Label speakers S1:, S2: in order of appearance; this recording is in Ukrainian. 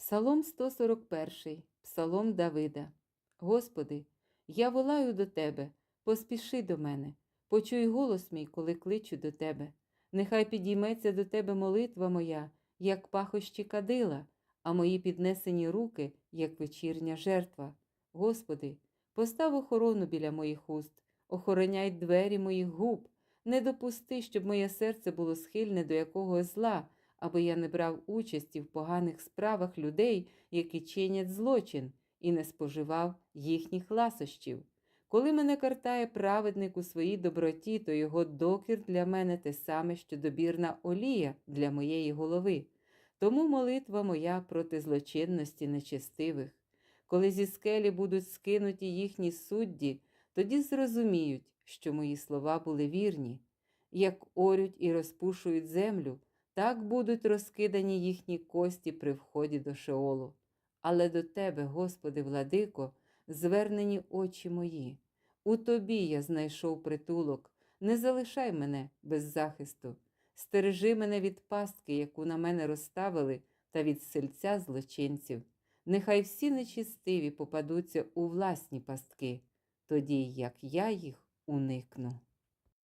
S1: Псалом 141, Псалом Давида. Господи, я волаю до Тебе, поспіши до мене, почуй голос мій, коли кличу до Тебе. Нехай підійметься до Тебе молитва моя, як пахощі кадила, а мої піднесені руки, як вечірня жертва. Господи, постав охорону біля моїх уст, охороняй двері моїх губ, не допусти, щоб моє серце було схильне до якогось зла, аби я не брав участі в поганих справах людей, які чинять злочин, і не споживав їхніх ласощів. Коли мене картає праведник у своїй доброті, то його докір для мене те саме, що добірна олія для моєї голови. Тому молитва моя проти злочинності нечестивих. Коли зі скелі будуть скинуті їхні судді, тоді зрозуміють, що мої слова були вірні. Як орють і розпушують землю, так будуть розкидані їхні кості при вході до Шеолу. Але до Тебе, Господи, владико, звернені очі мої. У Тобі я знайшов притулок, не залишай мене без захисту, стережи мене від пастки, яку на мене розставили, та від сельця злочинців. Нехай всі нечистиві попадуться у власні пастки, тоді як я їх уникну.